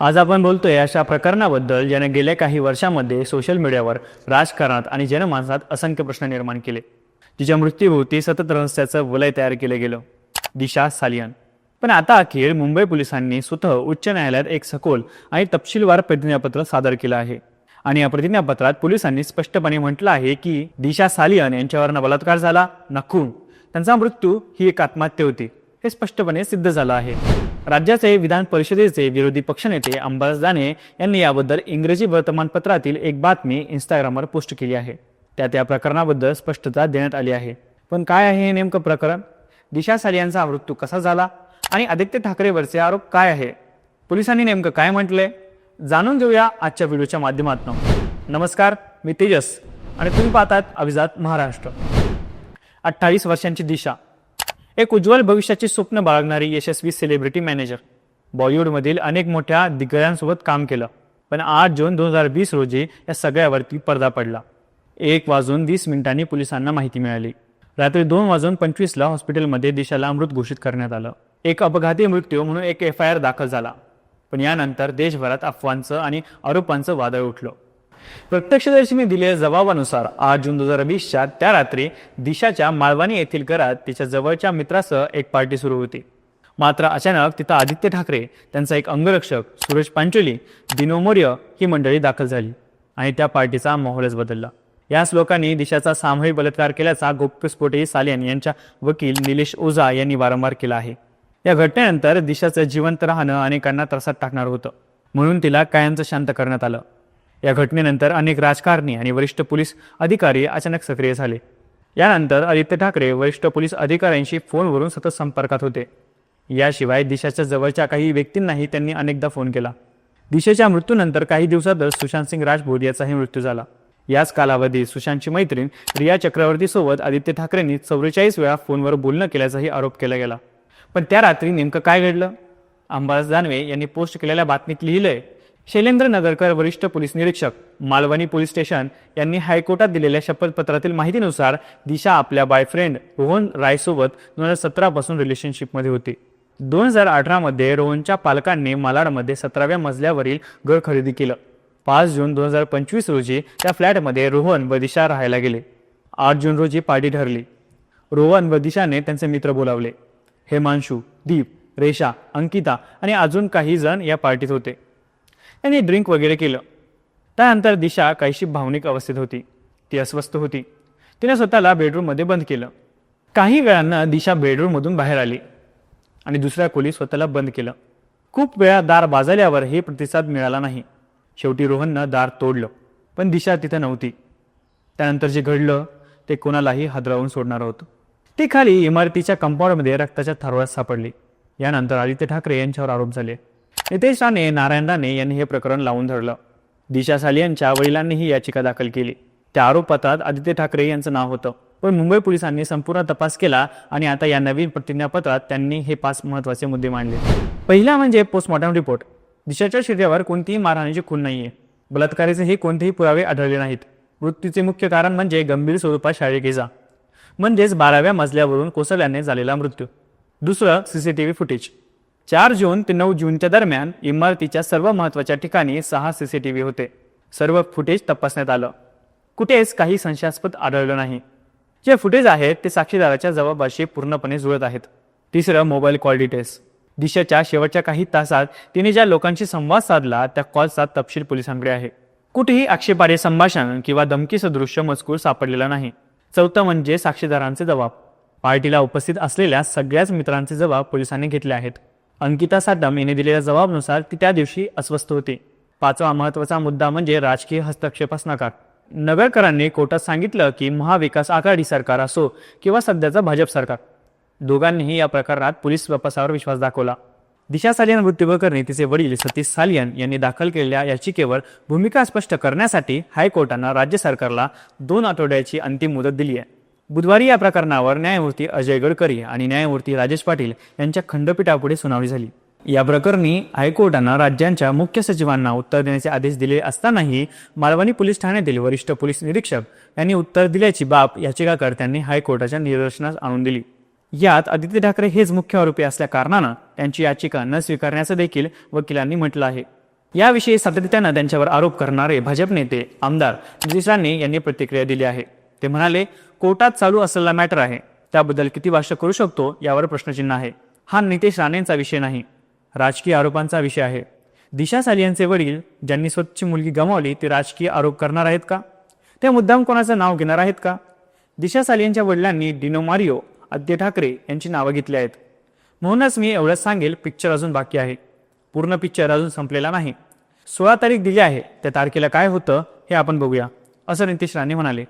आज आपण बोलतोय अशा प्रकरणाबद्दल ज्याने गेल्या काही वर्षामध्ये सोशल मीडियावर राजकारणात आणि जनमानसात असंख्य प्रश्न निर्माण केले. तिच्या मृत्यूभोवती सतत रहस्याचं वलय तयार केलं गेलं. दिशा सालियन. पण आता अखेर मुंबई पोलिसांनी स्वतः उच्च न्यायालयात एक सखोल आणि तपशीलवार प्रतिज्ञापत्र सादर केलं आहे. आणि या प्रतिज्ञापत्रात पोलिसांनी स्पष्टपणे म्हटलं आहे की दिशा सालियन यांच्यावर न बलात्कार झाला न खून. त्यांचा मृत्यू ही एक आत्महत्या होती. हे स्पष्टपणे सिद्ध झालं आहे. राज्याचे विधान परिषदेचे विरोधी पक्षनेते अंबादास दाने यांनी याबद्दल इंग्रजी वर्तमानपत्रातील एक बातमी इंस्टाग्रामवर पोस्ट केली आहे. त्यात या प्रकरणाबद्दल स्पष्टता देण्यात आली आहे. पण काय आहे हे नेमकं प्रकरण? दिशा सालियांचा मृत्यू कसा झाला? आणि आदित्य ठाकरेवरचे आरोप काय आहे? पोलिसांनी नेमकं काय म्हटलंय? जाणून घेऊया आजच्या व्हिडिओच्या माध्यमातून. नमस्कार मी तेजस आणि तुम्ही पाहतात अभिजात महाराष्ट्र. अठ्ठावीस वर्षांची दिशा. एक उज्ज्वल भविष्याचे स्वप्न बाळगणारी यशस्वी सेलिब्रिटी मॅनेजर बॉलिवूडमधील अनेक मोठ्या दिग्गजांसोबत काम केलं. पण आठ जून दोन हजार वीस रोजी या सगळ्यावरती पडदा पडला. एक वाजून वीस मिनिटांनी पोलिसांना माहिती मिळाली. रात्री दोन वाजून पंचवीसला हॉस्पिटलमध्ये दिशाला मृत घोषित करण्यात आलं. एक अपघाती मृत्यू म्हणून एक एफ आय आर दाखल झाला. पण यानंतर देशभरात अफवांचं आणि आरोपांचं वादळ उठलं. प्रत्यक्षदर्शींनी दिलेल्या जबाबानुसार आठ जून दोन हजार वीसच्या त्या रात्री दिशाच्या मालवानी येथील घरात तिच्या जवळच्या मित्रासह एक पार्टी सुरू होती. मात्र अचानक तिथं आदित्य ठाकरे त्यांचा एक अंगरक्षक सुरेश पांचोली दिनो मौर्य ही मंडळी दाखल झाली आणि त्या पार्टीचा माहोलच बदलला. याच लोकांनी दिशाचा सामूहिक बलात्कार केल्याचा गोप्यस्फोटही सालियन यांच्या वकील निलेश ओझा यांनी वारंवार केला आहे. या घटनेनंतर दिशाचं जिवंत राहणं अनेकांना त्रासात टाकणार होतं. म्हणून तिला कायमचं शांत करण्यात आलं. या घटनेनंतर अनेक राजकारणी आणि वरिष्ठ पोलीस अधिकारी अचानक सक्रिय झाले. यानंतर आदित्य ठाकरे वरिष्ठ पोलीस अधिकाऱ्यांशी फोनवरून सतत संपर्कात होते. याशिवाय दिशाच्या जवळच्या काही व्यक्तींनाही त्यांनी अनेकदा फोन केला. दिशेच्या मृत्यूनंतर काही दिवसातच सुशांत सिंग राजपूत याचाही मृत्यू झाला. याच कालावधीत सुशांतची मैत्रीण रिया चक्रवर्तीसोबत आदित्य ठाकरेंनी चौवेचाळीस वेळा फोनवर बोलणं केल्याचाही आरोप केला गेला. पण त्या रात्री नेमकं काय घडलं? अंबादास दानवे यांनी पोस्ट केलेल्या बातमीत लिहिलंय शैलेंद्र नगरकर वरिष्ठ पोलीस निरीक्षक मालवणी पोलीस स्टेशन यांनी हायकोर्टात दिलेल्या शपथपत्रातील माहितीनुसार दिशा आपल्या बॉयफ्रेंड रोहन रायसोबत दोन हजार सतरापासून रिलेशनशिपमध्ये होती. दोन हजार अठरामध्ये रोहनच्या पालकांनी मालाडमध्ये सतराव्या मजल्यावरील घर खरेदी केलं. पाच जून दोन हजार पंचवीस रोजी त्या फ्लॅटमध्ये रोहन व दिशा राहायला गेले. आठ जून रोजी पार्टी ठरली. रोहन व दिशाने त्यांचे मित्र बोलावले. हेमांशू दीप रेषा अंकिता आणि अजून काही जण या पार्टीत होते. त्यांनी ड्रिंक वगैरे केलं. त्यानंतर दिशा काहीशी भावनिक अवस्थेत होती. ती अस्वस्थ होती. तिने स्वतःला बेडरूममध्ये बंद केलं. काही वेळांना दिशा बेडरूममधून बाहेर आली आणि दुसऱ्या खोली स्वतःला बंद केलं. खूप वेळा दार बाजल्यावरही प्रतिसाद मिळाला नाही. शेवटी रोहननं दार तोडलं पण दिशा तिथं नव्हती. त्यानंतर जे घडलं ते कोणालाही हादरावून सोडणार होतं. ती खाली इमारतीच्या कंपाऊंडमध्ये रक्ताच्या थारोळ्यात सापडली. यानंतर आदित्य ठाकरे यांच्यावर आरोप झाले. नितेश राणे नारायण राणे यांनी हे प्रकरण लावून धरलं. दिशा सालियांच्या वडिलांनी ही याचिका दाखल केली. त्या आरोपपत्रात आदित्य ठाकरे यांचं नाव होतं. पण मुंबई पोलिसांनी संपूर्ण तपास केला आणि आता या नवीन प्रतिज्ञापत्रात त्यांनी हे पाच महत्त्वाचे मुद्दे मांडले. पहिला म्हणजे पोस्टमॉर्टम रिपोर्ट दिशाच्या शरीरावर कोणतीही मारहाणीची खून नाहीये. बलात्काराचे कोणतेही पुरावे आढळले नाहीत. मृत्यूचे मुख्य कारण म्हणजे गंभीर स्वरूपात शारीरिक इजा. म्हणजेच बाराव्या मजल्यावरून कोसळल्याने झालेला मृत्यू. दुसरं सीसीटीव्ही फुटेज चार जून ते नऊ जूनच्या दरम्यान इमारतीच्या सर्व महत्त्वाच्या ठिकाणी सहा सीसीटीव्ही होते. सर्व फुटेज तपासण्यात आलं. कुठेच काही संशयास्पद आढळलं नाही. जे फुटेज आहेत ते साक्षीदाराच्या जबाबाशी पूर्णपणे जुळत आहेत. तिसरं मोबाईल कॉल डिटेल्स. दिशाच्या शेवटच्या काही तासात तिने ज्या लोकांशी संवाद साधला त्या कॉलचा तपशील पोलिसांकडे आहे. कुठेही आक्षेपार्ह संभाषण किंवा धमकी सदृश्य मजकूर सापडलेला नाही. चौथं म्हणजे साक्षीदारांचे जबाब. पार्टीला उपस्थित असलेल्या सगळ्याच मित्रांचे जबाब पोलिसांनी घेतले आहेत. अंकिता साडम यांनी दिलेल्या जबाबानुसार ती त्या दिवशी अस्वस्थ होती. पाचवा महत्त्वाचा मुद्दा म्हणजे राजकीय हस्तक्षेपास नकार नगरकरांनी कोर्टात सांगितलं की महाविकास आघाडी सरकार असो किंवा सध्याचं भाजप सरकार. दोघांनीही या प्रकरणात पोलीस तपासावर विश्वास दाखवला. दिशा सालियन मृत्यूप्रकरणी तिचे वडील सतीश सालियन यांनी दाखल केलेल्या याचिकेवर भूमिका स्पष्ट करण्यासाठी हायकोर्टानं राज्य सरकारला दोन आठवड्याची अंतिम मुदत दिली आहे बुधवारी या प्रकरणावर न्यायमूर्ती अजय गडकरी आणि न्यायमूर्ती राजेश पाटील यांच्या खंडपीठापुढे सुनावणी झाली. या प्रकरणी हायकोर्टानं राज्यांच्या मुख्य सचिवांना उत्तर देण्याचे आदेश दिले असतानाही मालवणी पोलीस ठाण्यातील वरिष्ठ पोलीस निरीक्षक यांनी उत्तर दिल्याची बाब याचिकाकर्त्यांनी हायकोर्टाच्या निदर्शनास आणून दिली. यात आदित्य ठाकरे हेच मुख्य आरोपी असल्या कारणानं त्यांची याचिका न स्वीकारण्याचं देखील वकिलांनी म्हटलं आहे. याविषयी सातत्यानं त्यांच्यावर आरोप करणारे भाजप नेते आमदार नितीश राणे यांनी प्रतिक्रिया दिली आहे. ते म्हणाले कोर्टात चालू असलेला मॅटर आहे. त्याबद्दल किती भाष्य करू शकतो यावर प्रश्नचिन्ह आहे. हा नितेश राणेंचा विषय नाही. राजकीय आरोपांचा विषय आहे. दिशा सालियांचे वडील ज्यांनी स्वतःची मुलगी गमावली ते राजकीय आरोप करणार आहेत का? ते मुद्दाम कोणाचं नाव घेणार आहेत का? दिशा सालियांच्या वडिलांनी डिनो मारिओ आद्य ठाकरे यांची नावं घेतली आहेत. म्हणूनच मी एवढंच सांगेल पिक्चर अजून बाकी आहे. पूर्ण पिक्चर अजून संपलेला नाही. सोळा तारीख दिली आहे. त्या तारखेला काय होतं हे आपण बघूया. असं नितेश राणे म्हणाले.